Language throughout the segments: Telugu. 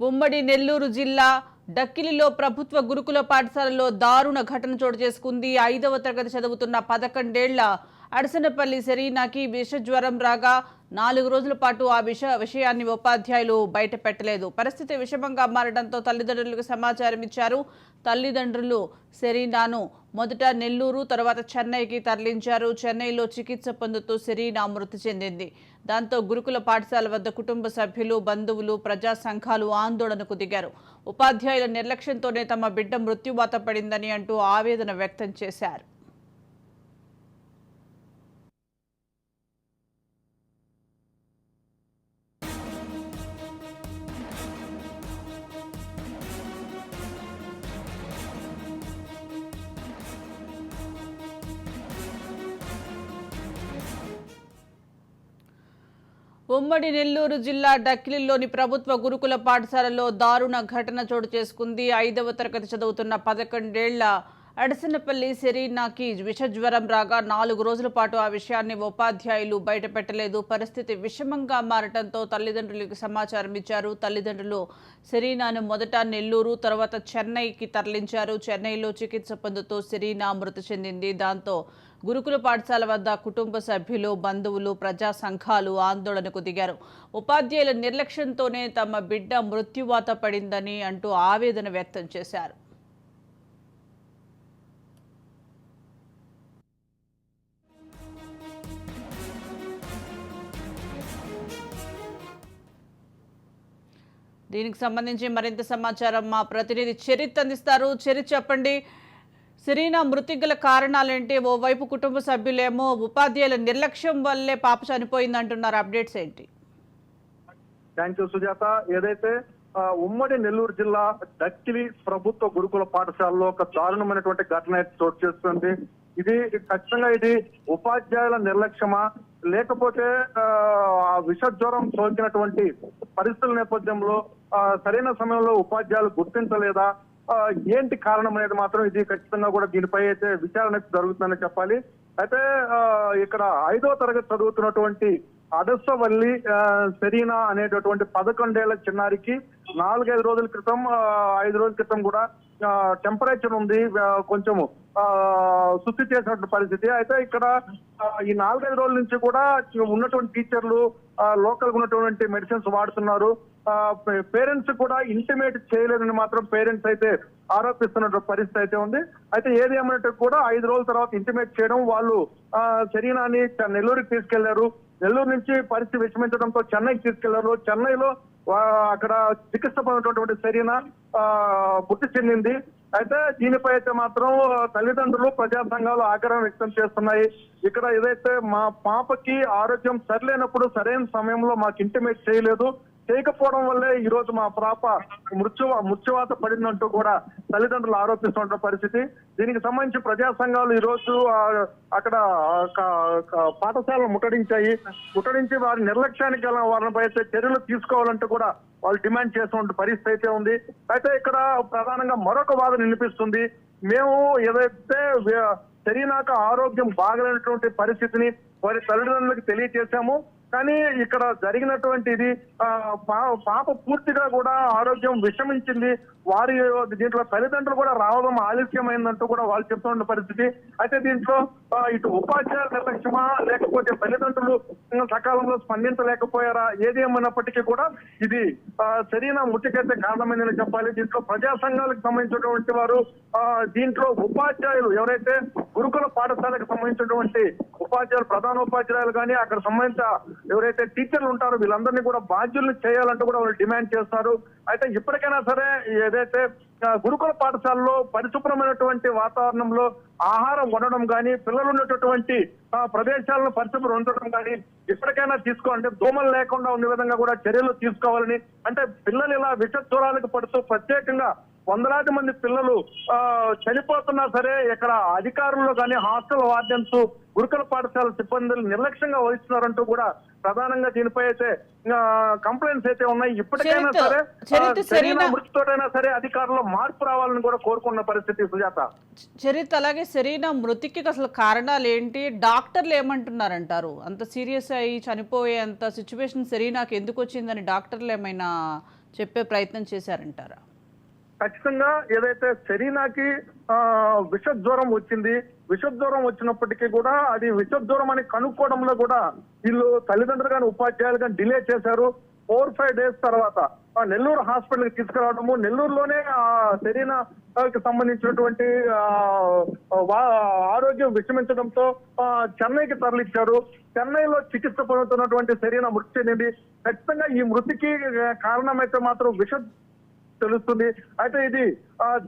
ఉమ్మడి నెల్లూరు జిల్లా డక్కిలిలో ప్రభుత్వ గురుకుల పాఠశాలలో దారుణ ఘటన చోటు చేసుకుంది. ఐదవ తరగతి చదువుతున్న పదకొండేళ్ళ అడసనపల్లి సెరీనాకి విష జ్వరం రాగా నాలుగు రోజుల పాటు ఆ విష విషయాన్ని ఉపాధ్యాయులు బయట పెట్టలేదు. పరిస్థితి విషమంగా మారడంతో తల్లిదండ్రులకు సమాచారం ఇచ్చారు. తల్లిదండ్రులు సెరీనాను మొదట నెల్లూరు తర్వాత చెన్నైకి తరలించారు. చెన్నైలో చికిత్స పొందుతూ సెరీనా మృతి చెందింది. దాంతో గురుకుల పాఠశాల వద్ద కుటుంబ సభ్యులు బంధువులు ప్రజా సంఘాలు ఆందోళనకు దిగారు. ఉపాధ్యాయుల నిర్లక్ష్యంతోనే తమ బిడ్డ మృత్యువాత పడిందని అంటూ ఆవేదన వ్యక్తం చేశారు. ఉమ్మడి నెల్లూరు జిల్లా డక్కిలిలోని ప్రభుత్వ గురుకుల పాఠశాలలో దారుణ ఘటన చోటు చేసుకుంది. ఐదవ తరగతి చదువుతున్న పదకొండేళ్ళ అడసనపల్లి సెరీనాకి విష జ్వరం రాగా నాలుగు రోజుల పాటు ఆ విషయాన్ని ఉపాధ్యాయులు బయటపెట్టలేదు. పరిస్థితి విషమంగా మారటంతో తల్లిదండ్రులకు సమాచారం ఇచ్చారు. తల్లిదండ్రులు సెరీనాను మొదట నెల్లూరు తర్వాత చెన్నైకి తరలించారు. చెన్నైలో చికిత్స పొందుతూ సెరీనా మృతి చెందింది. దాంతో గురుకుల పాఠశాల వద్ద కుటుంబ సభ్యులు బంధువులు ప్రజా సంఘాలు ఆందోళనకు దిగారు. ఉపాధ్యాయుల నిర్లక్ష్యంతోనే తమ బిడ్డ మృత్యువాత పడిందని అంటూ ఆవేదన వ్యక్తం చేశారు. దీనికి సంబంధించి మరింత సమాచారం మా ప్రతినిధి చరిత్ అందిస్తారు. చరిత్ చెప్పండి సిరీనా మృతి గల కారణాలేంటి? ఓవైపు కుటుంబ సభ్యులేమో ఉపాధ్యాయుల నిర్లక్ష్యం వల్లే పాప చనిపోయింది అంటున్నారు అప్డేట్స్ ఏంటి? Thank you Sujatha. ఏదైతే ఉమ్మడి నెల్లూరు జిల్లా దక్కిలి ప్రభుత్వ గురుకుల పాఠశాలలో ఒక దారుణమైనటువంటి ఘటన చోటు చేస్తుంది ఇది ఖచ్చితంగా ఇది ఉపాధ్యాయుల నిర్లక్ష్యమా? లేకపోతే ఆ, విష జ్వరం సోకినటువంటి పరిస్థితుల నేపథ్యంలో సరైన సమయంలో ఉపాధ్యాయులు గుర్తించలేదా? ఏంటి కారణం అనేది మాత్రం ఇది ఖచ్చితంగా కూడా దీనిపై అయితే విచారణ జరుగుతుందని చెప్పాలి. అయితే ఆ, ఇక్కడ ఐదో తరగతి చదువుతున్నటువంటి అడసవల్లి ఆ, సెరీనా అనేటటువంటి పదకొండేళ్ళ చిన్నారికి నాలుగైదు రోజుల క్రితం ఐదు రోజుల క్రితం కూడా టెంపరేచర్ ఉంది కొంచెము ఆ, శుద్ధి చేసినటువంటి పరిస్థితి. అయితే ఇక్కడ ఈ నాలుగైదు రోజుల నుంచి కూడా ఉన్నటువంటి టీచర్లు లోకల్ ఉన్నటువంటి మెడిసిన్స్ వాడుతున్నారు. పేరెంట్స్ కూడా ఇంటిమేట్ చేయలేదని మాత్రం పేరెంట్స్ అయితే ఆరోపిస్తున్న పరిస్థితి అయితే ఉంది. అయితే ఏది ఏమైనట్టు కూడా ఐదు రోజుల తర్వాత ఇంటిమేట్ చేయడం వాళ్ళు ఆ, శరీరాన్ని నెల్లూరుకి తీసుకెళ్ళారు. నెల్లూరు నుంచి పరిస్థితి విషమించడంతో చెన్నైకి తీసుకెళ్ళారు. చెన్నైలో అక్కడ చికిత్స పొందినటువంటి శరీర మృతి చెందింది. అయితే దీనిపై అయితే మాత్రం తల్లిదండ్రులు ప్రజా సంఘాలు ఆగ్రహం వ్యక్తం చేస్తున్నాయి. ఇక్కడ ఏదైతే మా పాపకి ఆరోగ్యం సరిలేనప్పుడు సరైన సమయంలో మాకు ఇంటిమేట్ చేయలేదు. చేయకపోవడం వల్లే ఈ రోజు మా పాప మృత్యు మృత్యువాత పడిందంటూ కూడా తల్లిదండ్రులు ఆరోపిస్తున్న పరిస్థితి. దీనికి సంబంధించి ప్రజా సంఘాలు ఈ రోజు అక్కడ పాఠశాలను ముట్టడించాయి. ముట్టడించి వారి నిర్లక్ష్యానికి గల వారిపై అయితే చర్యలు తీసుకోవాలంటూ కూడా వాళ్ళు డిమాండ్ చేస్తున్న పరిస్థితి అయితే ఉంది. అయితే ఇక్కడ ప్రధానంగా మరొక వాదన వినిపిస్తుంది. మేము ఏదైతే వ్య- శరీరాక ఆరోగ్యం బాగలేనటువంటి పరిస్థితిని వారి తల్లిదండ్రులకు తెలియజేశాము. కానీ ఇక్కడ జరిగినటువంటి ఇది పాప పూర్తిగా కూడా ఆరోగ్యం విషమించింది. వారి దీంట్లో తల్లిదండ్రులు కూడా రావడం ఆలస్యమైందంటూ కూడా వాళ్ళు చెప్తున్న పరిస్థితి. అయితే దీంట్లో ఇటు ఉపాధ్యాయుల నిర్లక్ష్యమా లేకపోతే తల్లిదండ్రులు సకాలంలో స్పందించలేకపోయారా ఏది ఏమైనప్పటికీ కూడా ఇది సరైన ముట్టికైతే కారణమైందని చెప్పాలి. దీంట్లో ప్రజా సంఘాలకు సంబంధించినటువంటి వారు దీంట్లో ఉపాధ్యాయులు ఎవరైతే గురుకుల పాఠశాలకు సంబంధించినటువంటి ఉపాధ్యాయులు ప్రధాన ఉపాధ్యాయులు కానీ అక్కడ సంబంధించిన ఎవరైతే టీచర్లు ఉంటారో వీళ్ళందరినీ కూడా బాధ్యులను చేయాలంటూ కూడా వాళ్ళు డిమాండ్ చేస్తారు. అయితే ఇప్పటికైనా సరే ఏదైతే గురుకుల పాఠశాలలో పరిశుభ్రమైనటువంటి వాతావరణంలో ఆహారం ఉండడం కానీ పిల్లలు ఉన్నటువంటి ప్రదేశాలను పరిశుభ్రం ఉండటం కానీ ఇప్పటికైనా తీసుకోవాలంటే దోమలు లేకుండా ఉండే విధంగా కూడా చర్యలు తీసుకోవాలని అంటే పిల్లలు ఇలా విష దూరాలకు పడుతూ ప్రత్యేకంగా వందలాది మంది పిల్లలు చనిపోతున్నా సరే ఇక్కడ అధికారులు కానీ హాస్టల్ వార్డెన్స్ గురుకుల పాఠశాల సిబ్బందులు నిర్లక్ష్యంగా వహిస్తున్నారంటూ కూడా ప్రధానంగా దీనిపై అయితే కంప్లైంట్స్ అయితే ఉన్నాయి. ఇప్పటికైనా చరిత్ర- సరే చరిత్ర సరైన మృతితోటైనా సరే అధికారులు మార్పు రావాలని కూడా కోరుకున్న పరిస్థితి సుజాత. చరిత్ అలాగే సెరీనా మృతికి అసలు కారణాలు ఏంటి? డాక్టర్లు ఏమంటున్నారంటారు? అంత సీరియస్ అయ్యి చనిపోయే అంత సిచ్యువేషన్ సెరీనాకి ఎందుకు వచ్చిందని డాక్టర్లు ఏమైనా చెప్పే ప్రయత్నం చేశారంటారా? ఖచ్చితంగా ఏదైతే సెరీనాకి ఆ, విష జ్వరం వచ్చింది విష జ్వరం వచ్చినప్పటికీ కూడా అది విష జ్వరం అని కనుక్కోవడంలో కూడా వీళ్ళు తల్లిదండ్రులు కానీ ఉపాధ్యాయులు కానీ డిలే చేశారు. ఫోర్ ఫైవ్ డేస్ తర్వాత ఆ నెల్లూరు హాస్పిటల్కి తీసుకురావడము నెల్లూరులోనే ఆ సెరీనా కి సంబంధించినటువంటి ఆరోగ్యం విషమించడంతో ఆ, చెన్నైకి తరలించారు చెన్నైలో చికిత్స పొందుతున్నటువంటి శరీర మృతి అనేది ఖచ్చితంగా ఈ మృతికి కారణమైతే మాత్రం విష తెలుస్తుంది. అయితే ఇది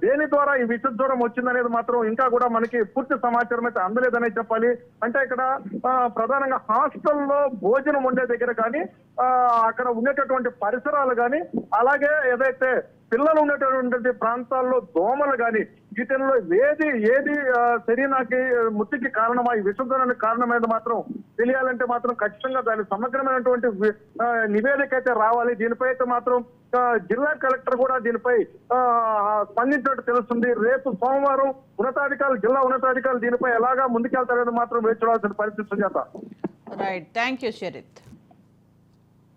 దేని ద్వారా ఈ విద్యుత్ దూరం వచ్చిందనేది మాత్రం ఇంకా కూడా మనకి పూర్తి సమాచారం అయితే అందలేదనే చెప్పాలి. అంటే ఇక్కడ ప్రధానంగా హాస్టల్లో భోజనం ఉండే దగ్గర కానీ అక్కడ ఉండేటటువంటి పరిసరాలు కానీ అలాగే ఏదైతే పిల్లలు ఉండేటటువంటి ప్రాంతాల్లో దోమలు కానీ వీటిల్లో ఏది ఏది శరీరానికి మృతికి కారణమా ఈ విషజ్వరానికి కారణమైనది మాత్రం తెలియాలంటే మాత్రం ఖచ్చితంగా దాని సమగ్రమైనటువంటి నివేదిక అయితే రావాలి. దీనిపై అయితే మాత్రం జిల్లా కలెక్టర్ కూడా దీనిపై ఆ, స్పందించినట్టు తెలుస్తుంది. రేపు సోమవారం ఉన్నతాధికారులు జిల్లా ఉన్నతాధికారులు దీనిపై ఎలాగా ముందుకెళ్తారనేది మాత్రం వేచి చూడాల్సిన పరిస్థితి సుజాత రైట్ థ్యాంక్ యూ